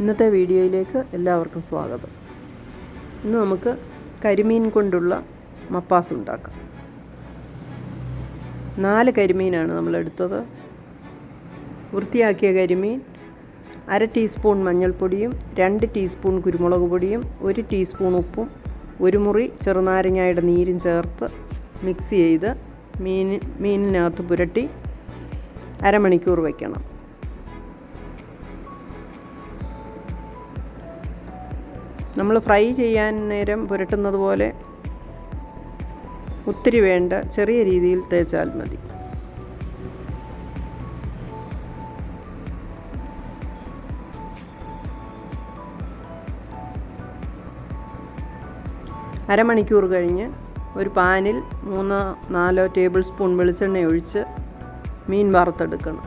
ഇന്നത്തെ വീഡിയോയിലേക്ക് എല്ലാവർക്കും സ്വാഗതം. ഇന്ന് നമുക്ക് കരിമീൻ കൊണ്ടുള്ള മപ്പാസ് ഉണ്ടാക്കാം. നാല് കരിമീനാണ് നമ്മൾ എടുത്തത്. വൃത്തിയാക്കിയ കരിമീൻ അര ടീസ്പൂൺ മഞ്ഞൾപ്പൊടിയും രണ്ട് ടീസ്പൂൺ കുരുമുളക് പൊടിയും ഒരു ടീസ്പൂൺ ഉപ്പും ഒരു മുറി ചെറുനാരങ്ങയുടെ നീരും ചേർത്ത് മിക്സ് ചെയ്ത് മീൻ മീനിനകത്ത് പുരട്ടി അരമണിക്കൂർ വയ്ക്കണം നമ്മൾ ഫ്രൈ ചെയ്യാൻ നേരം പുരട്ടുന്നത് പോലെ ഒത്തിരി വേണ്ട ചെറിയ രീതിയിൽ തേച്ചാൽ മതി. അരമണിക്കൂർ കഴിഞ്ഞ് ഒരു പാനിൽ മൂന്ന് നാലോ ടേബിൾ സ്പൂൺ വെളിച്ചെണ്ണ ഒഴിച്ച് മീൻ വറുത്തെടുക്കണം.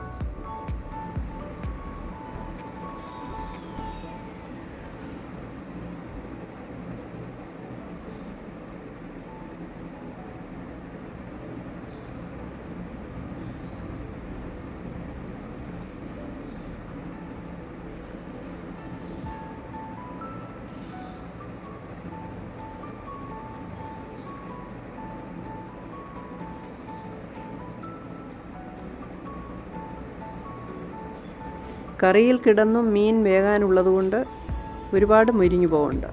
കറിയിൽ കിടന്നും മീൻ വേകാനുള്ളതുകൊണ്ട് ഒരുപാട് മുരിഞ്ഞു പോകണ്ട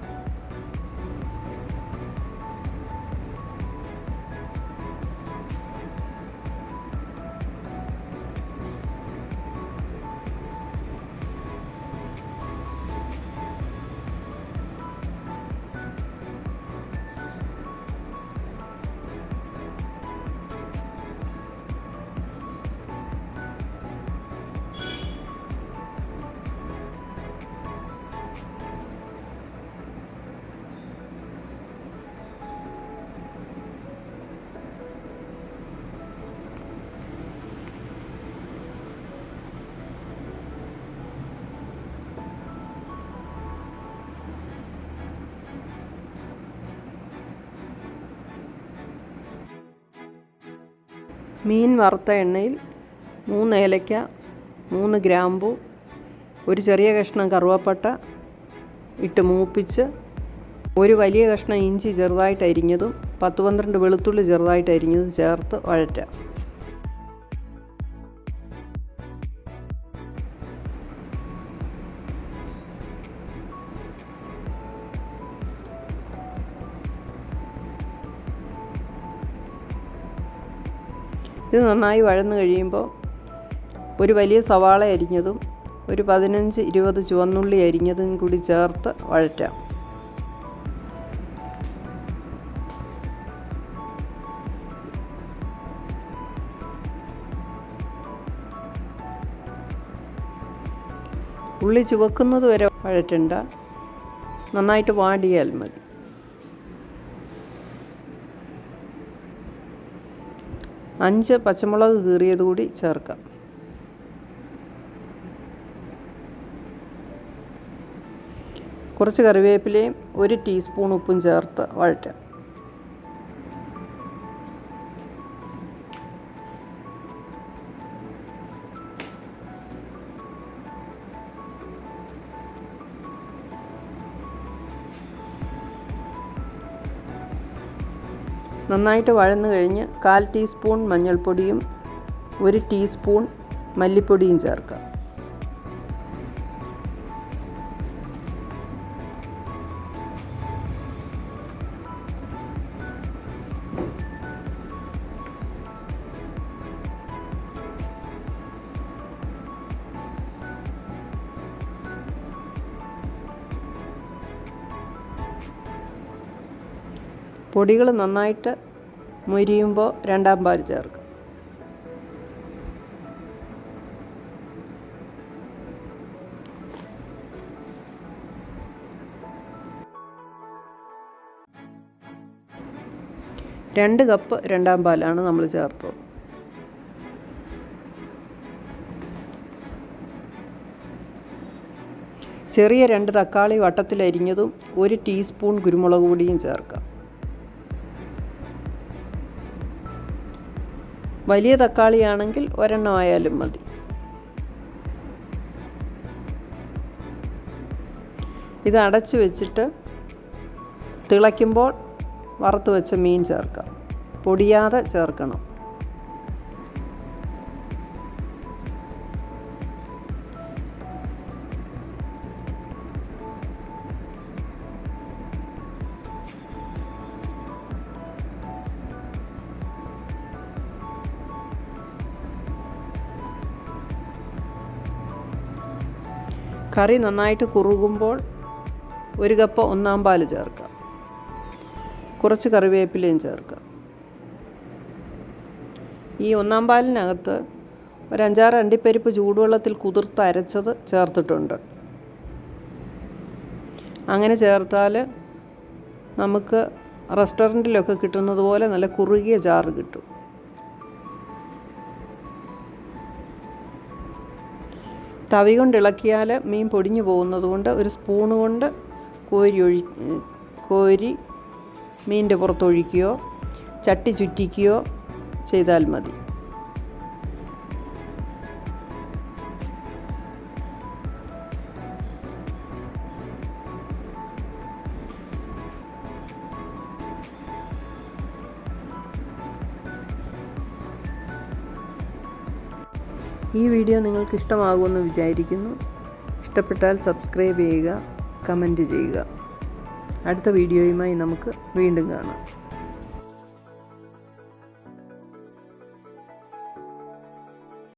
മീൻ വറുത്ത എണ്ണയിൽ മൂന്ന് ഏലയ്ക്ക മൂന്ന് ഗ്രാമ്പു ഒരു ചെറിയ കഷ്ണം കറുവപ്പട്ട ഇട്ട് മൂപ്പിച്ച് ഒരു വലിയ കഷ്ണം ഇഞ്ചി ചെറുതായിട്ട് അരിഞ്ഞതും പത്ത് പന്ത്രണ്ട് വെളുത്തുള്ളി ചെറുതായിട്ട് അരിഞ്ഞതും ചേർത്ത് വഴറ്റാം ഇത് നന്നായി വഴന്നു കഴിയുമ്പോൾ ഒരു വലിയ സവാള അരിഞ്ഞതും ഒരു പതിനഞ്ച് ഇരുപത് ചുവന്നുള്ളി അരിഞ്ഞതും കൂടി ചേർത്ത് വഴറ്റാം. ഉള്ളി ചുവക്കുന്നത് വരെ വഴറ്റണ്ട. നന്നായിട്ട് വാടിയാൽ മതി. അഞ്ച് പച്ചമുളക് കീറിയത് കൂടി ചേർക്കാം. കുറച്ച് കറിവേപ്പിലയും ഒരു ടീസ്പൂൺ ഉപ്പും ചേർത്ത് വഴറ്റാം. നന്നായിട്ട് വഴന്നു കഴിഞ്ഞ് കാൽ ടീസ്പൂൺ മഞ്ഞൾപ്പൊടിയും ഒരു ടീസ്പൂൺ മല്ലിപ്പൊടിയും ചേർക്കാം. പൊടികൾ നന്നായിട്ട് മുരിയുമ്പോൾ രണ്ടാം പാൽ ചേർക്കും. രണ്ട് കപ്പ് രണ്ടാം പാലാണ് നമ്മൾ ചേർത്തത്. ചെറിയ രണ്ട് തക്കാളി വട്ടത്തിലരിഞ്ഞതും ഒരു ടീസ്പൂൺ കുരുമുളക് പൊടിയും ചേർക്കാം. വലിയ തക്കാളിയാണെങ്കിൽ ഒരെണ്ണം ആയാലും മതി. ഇത് അടച്ച് വെച്ചിട്ട് തിളയ്ക്കുമ്പോൾ വറുത്ത് വെച്ച മീൻ ചേർക്കാം. പൊടിയാതെ ചേർക്കണം. കറി നന്നായിട്ട് കുറുകുമ്പോൾ ഒരു കപ്പ് ഒന്നാം പാൽ ചേർക്കാം കുറച്ച് കറിവേപ്പിലയും ചേർക്കാം ഈ ഒന്നാം പാലിനകത്ത് ഒരു അഞ്ചാറ് അണ്ടിപ്പരിപ്പ് ചൂടുവെള്ളത്തിൽ കുതിർത്ത് അരച്ചത് ചേർത്തിട്ടുണ്ട്. അങ്ങനെ ചേർത്താൽ നമുക്ക് റെസ്റ്റോറന്റിലൊക്കെ കിട്ടുന്നത് പോലെ നല്ല കുറുകിയ ചാറ് കിട്ടും. തവി കൊണ്ട് ഇളക്കിയാൽ മീൻ പൊടിഞ്ഞു പോകുന്നത് കൊണ്ട് ഒരു സ്പൂൺ കൊണ്ട് കോരി ഒഴി കോരി മീനിന്റെ പുറത്തൊഴിക്കുകയോ ചട്ടി ചുറ്റിക്കുകയോ ചെയ്താൽ മതി. ഈ വീഡിയോ നിങ്ങൾക്ക് ഇഷ്ടമാകുമെന്ന് വിചാരിക്കുന്നു. ഇഷ്ടപ്പെട്ടാൽ സബ്സ്ക്രൈബ് ചെയ്യുക കമന്റ് ചെയ്യുക. അടുത്ത വീഡിയോയുമായി നമുക്ക് വീണ്ടും കാണാം.